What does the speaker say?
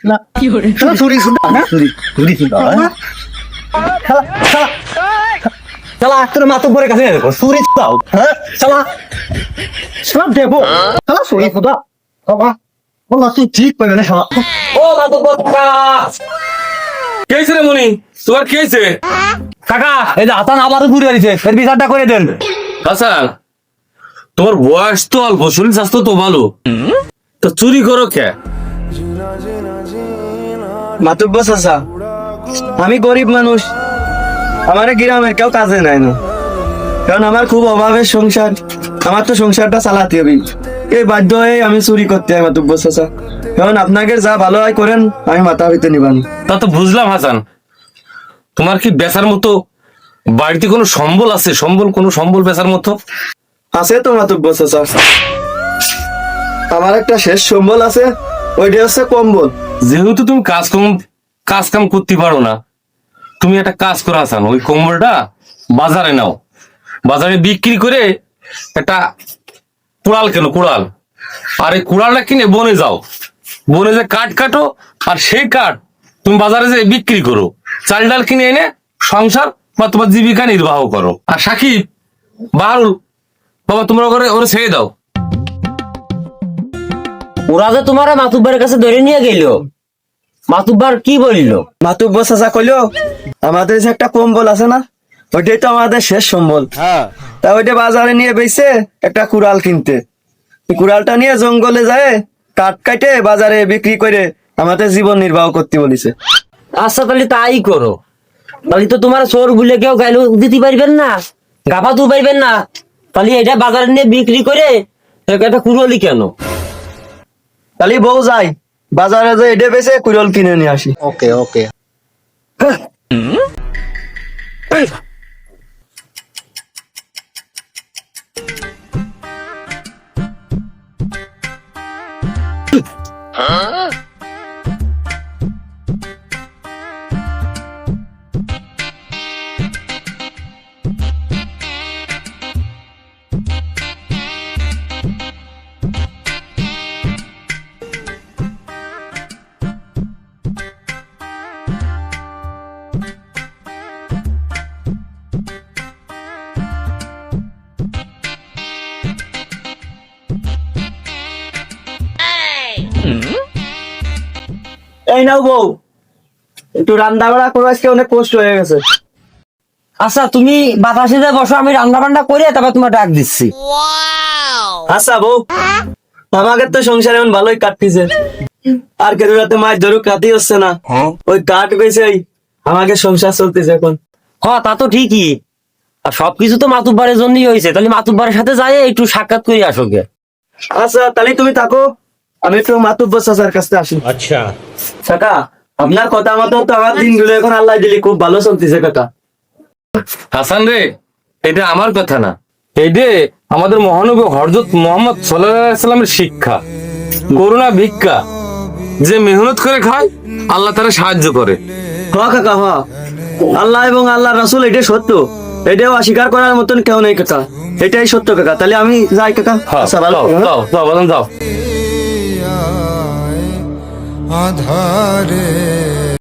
শালা চুরি শুনতে না? চুরি চুরি শুনতে শালা শালা শালা তোর মা তো পরে কাছে দেখো চুরি দাও হ্যাঁ শালা শালা দেবো। শালা চুরি খুদা বাবা বলা তুই ঠিক পাবে না শালা ও মাতব্বর কাকা কে হয়েছে রে মনি? তোমার কে হয়েছে? কাকা এই যে হাসান আবারও ঘুরে আসছে এর বিচারটা করে দেন। হাসান তোমার বয়স তো অল্প শরীর স্বাস্থ্য তো ভালো। তো চুরি করো কে? মাতুব্য চাচা আমি গরিব মানুষ। আমার গ্রামের কেউ কাজে নাই না। কারণ আমার খুব অভাবের সংসার আমার তো সংসারটা চালাতে হবে। এই বাধ্য হয়ে আমি চুরি করতে হয় মাতুব্য চাচা। কারণ আপনাকে যা ভালো হয় করেন আমি মাথা হইতে নিবান তা তো বুঝলাম হাসান। তোমার কি বেচার মতো বাড়িতে কোনো সম্বল আছে? সম্বল কোনো সম্বল বেচার মতো? আছে তো মাতুব্য চাচা। আমার একটা শেষ সম্বল আছে। ওইটা হচ্ছে কম্বল। যেহেতু তুমি কাজ কম, কাজ কাম করতে পারো না, তুমি একটা কাজ করো হাসান ওই কম্বলটা বাজারে নাও। বাজারে বিক্রি করে একটা কুড়াল কেন, কুড়াল। আর এই কুড়ালটা কিনে বনে যাও। বনে যে কাঠ কাটো, আর সেই কাঠ তুমি বাজারে যে বিক্রি করো। চাল ডাল কিনে এনে সংসার বা তোমার জীবিকা নির্বাহ করো। আর সাকিব বাহারুল বাবা, তোমরা ওরা ছেড়ে দাও। ওরা যে তোমার মাতুব্বারের কাছে ধরে নিয়ে গেল। মাতুব্বার কি বলিল? মাতুব্য চাচা কইলো আমাদের যে একটা কম্বল আছে না ওইটাই তো আমাদের শেষ সম্বল। তা ওইটা বাজারে নিয়ে বেছে একটা কুড়াল কিনতে। কুড়ালটা নিয়ে জঙ্গলে যায় কাঠ কাটে বাজারে বিক্রি করে আমাদের জীবন নির্বাহ করতে বলিছে। আচ্ছা তাহলে তাই করো। তাহলে তো তোমার চোর বলে কেউ গাইল দিতে পারবেন না গাফা তো পারবেন না। তাহলে এটা বাজারে নিয়ে বিক্রি করে একটা কুড়লি কেন? তাহলে বউ যাই বাজারে যে এডে বেছে কুড়ল কিনে নিয়ে আসি। ওকে ওকে। এই নাও বউ। একটু রান্না বাড়া করে আজকে অনেক কষ্ট হয়ে গেছে। আচ্ছা তুমি বাতাসে যে বসো আমি রান্না বান্না করে তারপর তোমার ডাক দিচ্ছি। আচ্ছা বউ। আমাকে তো সংসার এখন ভালোই কাটতেছে। আর কেন রাতে মাছ ধরুক কাটই হচ্ছে না। ওই কাঠ বেছেই আমাকে সংসার চলতেছে এখন। হ তা তো ঠিকই। আর সবকিছু তো মাতুব্বারের জন্যই হয়েছে তাহলে মাতুব্বারের সাথে যাই একটু সাক্ষাৎ করে আসো গে। আচ্ছা তাহলে তুমি থাকো। আমি একটু মাতুব্য চাচার কাছে আসি। আচ্ছা। কাকা আপনার কথা মতো তো আমার দিনগুলো এখন আল্লাহ দিলি খুব ভালো চলতেছে কাকা। হাসান রে এটা আমার কথা না। আমাদের মহানবী হরজত মোহাম্মদ সাল্লামের শিক্ষা করুণা ভিক্ষা যে মেহনত করে খায় আল্লাহ তারা সাহায্য করে। হ কাকা হ। আল্লাহ এবং আল্লাহ রাসুল এটাই সত্য। এটাও অস্বীকার করার মতন কেউ নেই কাকা। এটাই সত্য কাকা। তাহলে আমি যাই কাকা। হ্যাঁ? যাও যাও যাও। আধারে